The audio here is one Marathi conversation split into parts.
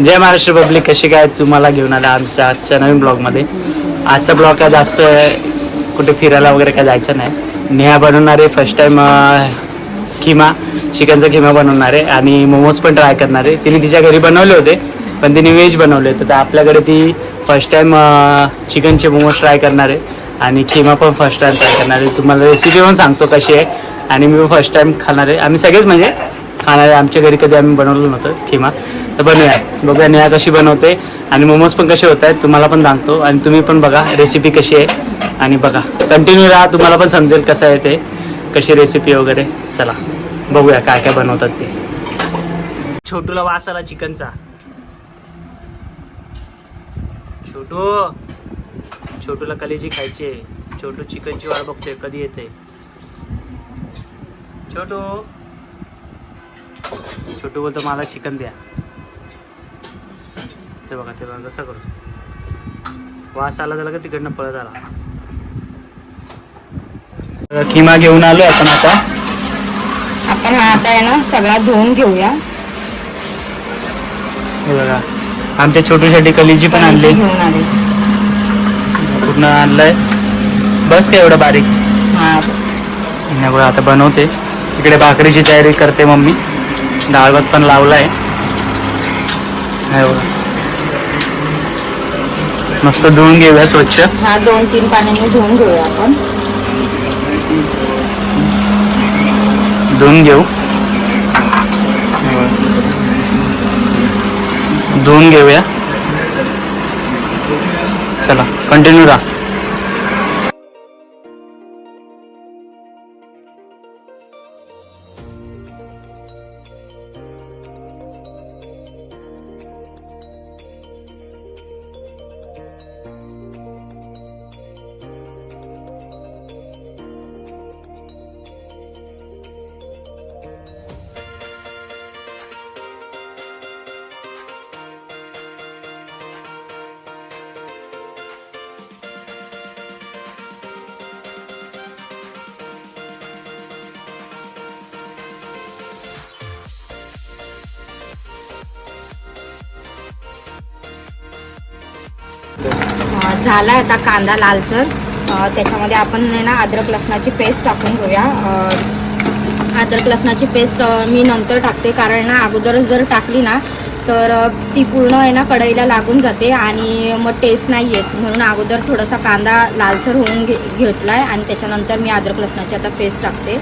जय महाराष्ट्र पब्लिक कशी काय तुम्हाला घेऊन आला आमच्या आजच्या नवीन ब्लॉगमध्ये? आजचा ब्लॉग काय जास्त कुठे फिरायला वगैरे काय जायचं नाही. नेहा बनवणार आहे फर्स्ट टाईम किमा चिकनचा किमा बनवणार आहे आणि मोमोज पण ट्राय करणार आहे. तिने तिच्या घरी बनवले होते पण तिने व्हेज बनवले होते. तर आपल्याकडे ती फर्स्ट टाईम चिकनचे मोमोज ट्राय करणार आहे आणि खिमा पण फर्स्ट टाईम ट्राय करणार आहे. तुम्हाला रेसिपी पण सांगतो कशी आहे आणि मी पण फर्स्ट टाईम खाणार आहे. आम्ही सगळेच म्हणजे खाणार आहे. आमच्या घरी कधी आम्ही बनवलं नव्हतं खिमा. तर बनवूया. बघूया नेहा कशी बनवते आणि मोमोज पण कसे होत आहेत तुम्हाला पण सांगतो. आणि तुम्ही पण बघा रेसिपी कशी आहे. आणि बघा कंटिन्यू राहा तुम्हाला पण समजेल कसं आहे ते. कशी रेसिपी वगैरे. चला बघूया काय काय बनवतात ते. छोटूला वास आला चिकनचा. छोटू छोटूला कलेजी खायची आहे. छोटू चिकनची वाट बघतोय कधी येते. छोटू. छोटू बोलतो मला चिकन द्या. ते बघा ते बघा कसं करतो वास आला झाला का तिकडनं पळत आला. किमा घेऊन आलोय आपण आता. आपण आता आहे ना सगळा धुवून घेऊया. हे बघा आमच्या छोटूसाठी कलिजी पण आणली. आले. पूर्ण आणलंय. बस काय एवढं बारीक? हा बघा आता बनवते. इकडे भाकरीची तयारी करते मम्मी. डाळ भात पण लावलाय. हे बघा. मस्त धुवून घेऊया स्वच्छ. हा दोन तीन पाण्याने धुवून घेऊया आपण. धुवून घेऊ. धुवून घेऊया. चला कंटिन्यू राहा. झाला आता कांदा लालसर. त्याच्यामध्ये आपण आहे ना अद्रक लसणाची पेस्ट टाकून घेऊया. अद्रक लसणाची पेस्ट मी नंतर टाकते. कारण ना अगोदरच जर टाकली ना तर ती पूर्ण आहे ना कढईला लागून जाते आणि मग टेस्ट नाही येत. म्हणून अगोदर थोडासा कांदा लालसर होऊन घे घेतला आहे आणि त्याच्यानंतर मी अद्रक लसणाची आता पेस्ट टाकते.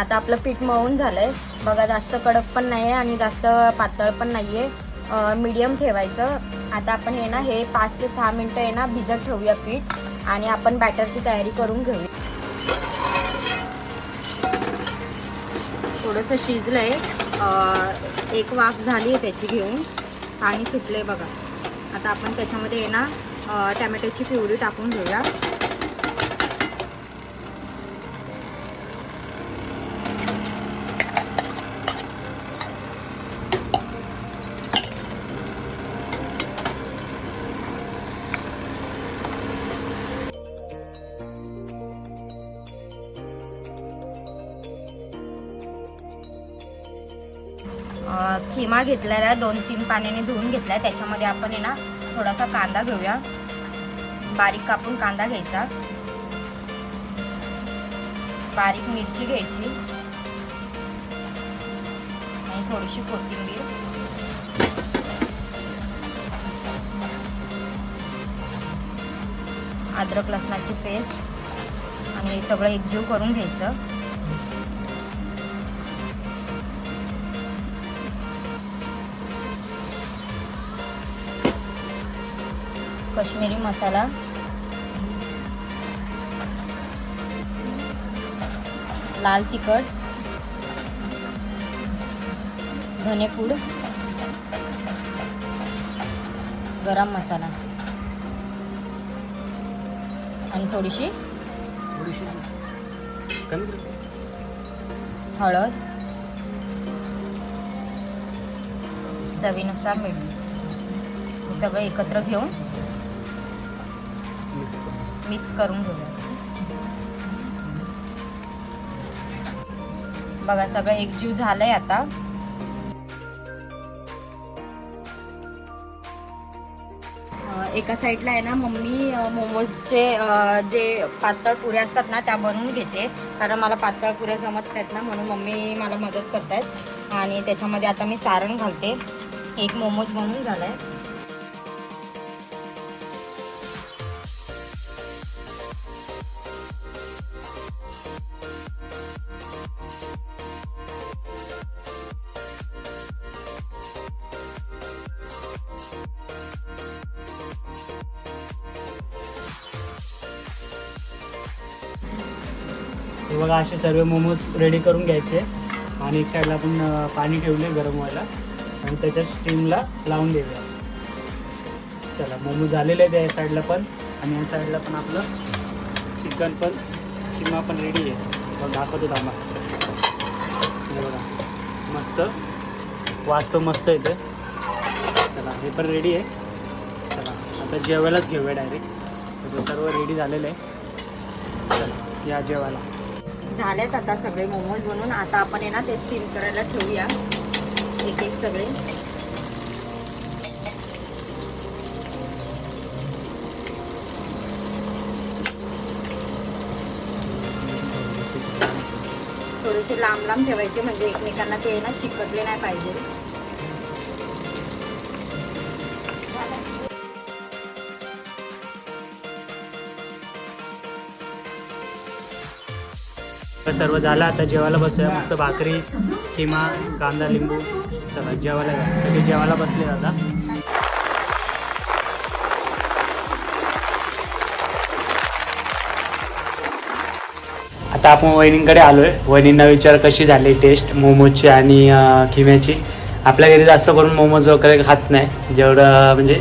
आता आपलं पीठ मळून झालंय. बघा जास्त कडक पण नाही आहे आणि जास्त पातळ पण नाही आहे मीडियम ठेवायचं. आता आपण हे ना हे पाच ते सहा मिनटं आहे ना भिजत ठेवूया पीठ आणि आपण बॅटरची तयारी करून घेऊया. थोडंसं शिजलंय. आहे एक वाफ झाली आहे त्याची घेऊन. पाणी सुटलंय बघा. आता आपण त्याच्यामध्ये आहे ना टॅमॅटोची प्युरी टाकून घेऊया. खिमा घेतलेला आहे दोन तीन पाण्याने धुवून आहे त्याच्यामध्ये आपण आहे ना थोडासा कांदा घेऊया. बारीक कापून कांदा घ्यायचा. बारीक मिरची घ्यायची. आणि थोडीशी कोथिंबीर. अद्रक लसणाची पेस्ट. आणि हे सगळं एकजीव करून घ्यायचं. कश्मीरी मसाला. लाल तिखट. धनेपूड गरम मसाला. आणि थोडीशी. हळद. चवीनुसार मीठ. हे सगळं एकत्र घेऊन मिक्स करून घेऊया. बघा सगळं एकजीव झालंय आता. एका साईडला आहे ना मम्मी मोमोजचे जे पातळ पुऱ्या असतात ना त्या बनवून घेते. कारण मला पातळ पुऱ्या जमत नाहीत ना म्हणून मम्मी मला मदत करतायत. आणि त्याच्यामध्ये आता मी सारण घालते. एक मोमोज बनवून झालाय. हे बघा असे सर्व मोमोज रेडी करून घ्यायचे. आणि एक साईडला आपण पाणी ठेवले गरम व्हायला. आणि त्याच्या स्टीमला लावून देऊया. चला मोमोज झालेले आहेत या साईडला पण. आणि या साईडला पण आपलं चिकन पण किंवा पण रेडी आहे. मग दाखवतो थांबा. हे बघा मस्त. वास पण मस्त येते चला हे पण रेडी आहे. चला आता जेवायलाच घेऊया डायरेक्ट सर्व रेडी झालेलं आहे. चला या जेवायला. झालेच आता सगळे मोमोज बनवून. आता आपण आहे ना ते स्टीम करायला ठेवूया. एक एक सगळे. थोडेसे लांब लांब ठेवायचे म्हणजे एकमेकांना ते ना चिकटले नाही पाहिजे. सर्व झालं आता जेवायला बसूया. मस्त भाकरी किमा कांदा लिंबू चला जेवायला घ्या सगळे जेवायला बसले आता. आता आपण वहिनींकडे आलोय. वहिनींना विचार कशी झाली टेस्ट मोमोजची आणि किम्याची? आपल्या घरी जास्त करून मोमोज वगैरे खात नाही. जेवढं म्हणजे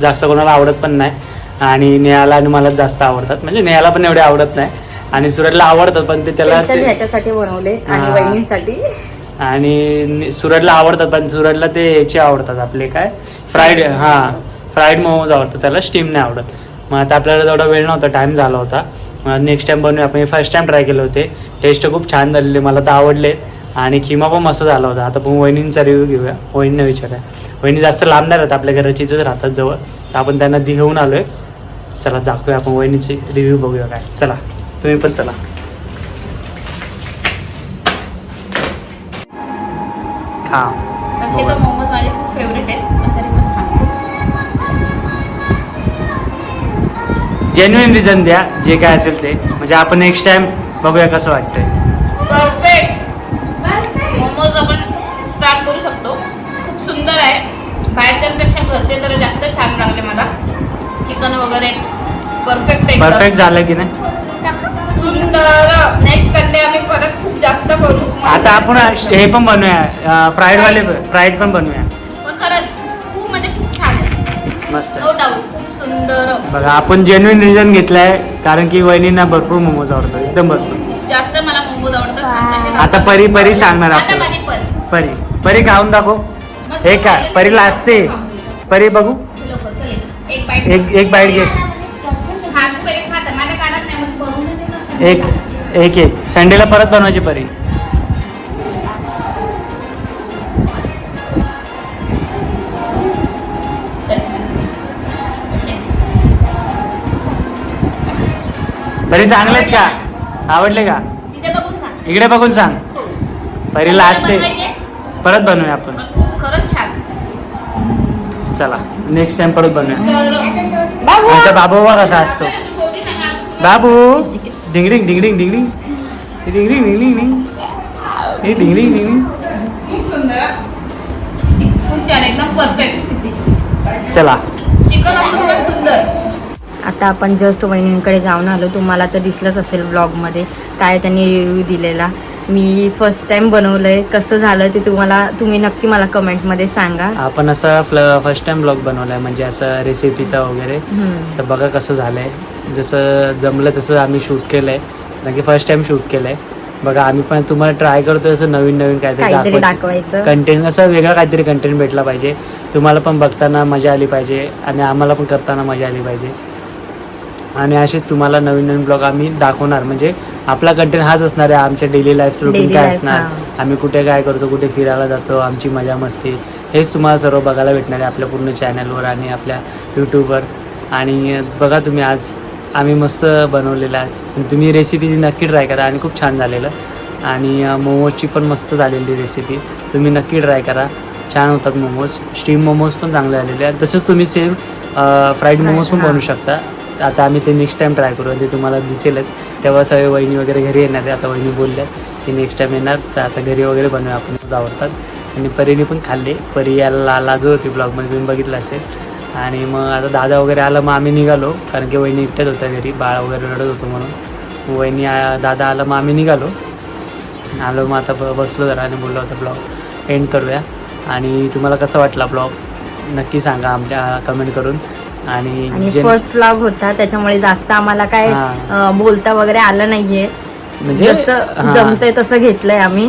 जास्त कोणाला आवडत पण नाही. आणि नेहाला आणि मला जास्त आवडतात. म्हणजे नेहाला पण एवढे आवडत नाही. आणि सुरतला आवडतात पण ते त्याला ह्याच्यासाठी बनवले आणि हा. वहिनींसाठी. आणि सुरतला आवडतात पण सुरतला ते याचे आवडतात आपले काय? फ्राईड हां फ्राईड मोमोज आवडतात त्याला स्टीम नाही आवडत. मग आता आपल्याला तेवढा वेळ नव्हता टाईम झाला होता. नेक्स्ट टाइम बनवूया आपण फर्स्ट टाइम ट्राय केले होते. टेस्ट खूप छान झालेले मला तर आवडले. आणि किमा पण मस्त झाला होता. आता आपण वहिनींचा रिव्ह्यू घेऊया. वहिनींना विचारूया. वहिनी जास्त लांब नाही राहत आपल्या घराचीच राहतात जवळ. तर आपण त्यांना घेऊन आलोय. चला दाखवूया आपण वहिनीची रिव्ह्यू बघूया काय. चला. तुम्ही पण चला. खा मोमोज माझे खूप फेवरेट आहेत जेन्युइन रिझन द्या जे काय असेल ते. म्हणजे आपण नेक्स्ट टाइम बघूया कसं वाटतंय. परफेक्ट मोमोज आपण स्टार्ट करू शकतो. खूप सुंदर आहे. बाहेरच्यांपेक्षा घरचे जरा जास्त छान लागले मला. चिकन वगैरे परफेक्ट परफेक्ट झालं की नाही? नेक्स्ट संडे आम्ही परत खूप जास्त करू. आता आपण हे पण बनवूया फ्राईड वाले फ्राईड पण बनवूया. पण खरंच खूप म्हणजे खूप छान आहे. मस्त. नो डाऊट खूप सुंदर. बघा आपण जेन्युइन रिझन घेतलाय कारण की वहिनींना भरपूर मोमोज आवडतात एकदम भरपूर. जास्त मला मोमोज आवडतात. आता परी परी सांगणार आता आपल्याला. माझी पण परी. परी खाऊन दाखव. हे काय परीला असते. परी बघू. एक बाईट एक एक बाईट घे. एक एक एक. संडेला परत बनवायची परी. परी चांगले आहेत का? आवडले का? तिथे बघून सांग. इकडे बघून सांग. परीला असते? परत बनवूया आपण. खरंच छान. चला नेक्स्ट टाइम परत बनवूया. आमचा बाबू बा कसा असतो. बाबू! डिंगडिंग डिंग हे डिंगडिंग डिंगडिंग खूप सुंदर खूप छान एकदम परफेक्ट चला. चिकन असून पण सुंदर. आता आपण जस्ट वहिनींकडे जाऊन आलो. तुम्हाला तर दिसलंच असेल ब्लॉगमध्ये काय त्यांनी रिव्ह्यू दिलेला. मी फर्स्ट टाइम बनवलंय. कसं झालं ते तुम्हाला तुम्ही नक्की मला कमेंटमध्ये सांगा. आपण असा फर्स्ट टाइम ब्लॉग बनवलाय म्हणजे असं रेसिपीचा वगैरे. तर बघा कसं झालंय. जसं जमलं तसं आम्ही शूट केलंय. कारण की फर्स्ट टाइम शूट केलंय. बघा आम्ही पण तुम्हाला ट्राय करतोय असं नवीन नवीन काहीतरी दाखवायचं. कंटेंट असं वेगळा काहीतरी कंटेंट भेटला पाहिजे. तुम्हाला पण बघताना मजा आली पाहिजे आणि आम्हाला पण करताना मजा आली पाहिजे. आणि असेच तुम्हाला नवीन नवीन ब्लॉग आम्ही दाखवणार. म्हणजे आपला कंटेंट हाच असणार आहे. आमच्या डेली लाईफ रुटीन काय असणार. आम्ही कुठे काय करतो कुठे फिरायला जातो आमची मजा मस्ती. हेच तुम्हाला सर्व बघायला भेटणार आहे आपल्या पूर्ण चॅनलवर आणि आपल्या यूट्यूबवर आणि बघा तुम्ही आज आम्ही मस्त बनवलेलं आज आणि तुम्ही रेसिपी नक्की ट्राय करा आणि खूप छान झालेलं. आणि मोमोजची पण मस्त झालेली रेसिपी तुम्ही नक्की ट्राय करा. छान होतात मोमोज स्टीम मोमोज पण चांगले आलेले आहेत. तसंच तुम्ही सेम फ्राईड मोमोज पण. बनवू शकता. आता आम्ही ते नेक्स्ट टाईम ट्राय करू ते तुम्हाला दिसेलच. तेव्हा सगळे वहिनी वगैरे घरी येणार आता वहिनी बोलल्या की नेक्स्ट टाईम येणार. तर आता घरी वगैरे बनवूया आपण. आवडतात. आणि परीने पण खाल्ले. परी याला लाजत होती ब्लॉगमध्ये तुम्ही बघितलं असेल. आणि मग आता दादा वगैरे आला मग आम्ही निघालो. कारण की वहिनी एकट्याच होत्या घरी. बाळ वगैरे रडत होतो म्हणून. वहिनी आ- दादा आलं मग आम्ही निघालो. आलो मग आता ब- बसलो जरा आणि बोललो होता ब्लॉग एंड करूया. आणि तुम्हाला कसा वाटला ब्लॉग नक्की सांगा आमच्या कमेंट करून. आणि फर्स्ट ब्लॉग होता त्याच्यामुळे जास्त आम्हाला काय बोलता वगैरे आलं नाहीये. म्हणजे जसं. जमतंय तसं घेतलंय आम्ही.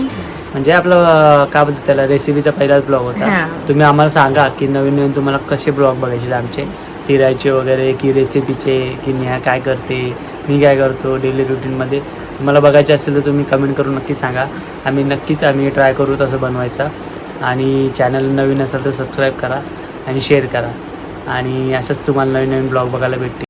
म्हणजे आपलं काय बोलतात त्याला रेसिपीचा पहिलाच ब्लॉग होता. तुम्ही आम्हाला सांगा की नवीन नवीन तुम्हाला कसे ब्लॉग बघायचे आमचे? फिरायचे वगैरे की रेसिपीचे की नेहा काय करते मी काय करतो डेली रुटीनमध्ये तुम्हाला बघायचे असेल तर तुम्ही कमेंट करून नक्की सांगा. आम्ही नक्कीच आम्ही ट्राय करू तसं बनवायचा. आणि चॅनल नवीन असेल तर सबस्क्राईब करा आणि शेअर करा. आणि असंच तुम्हाला नवीन नवीन ब्लॉग बघायला भेटतील.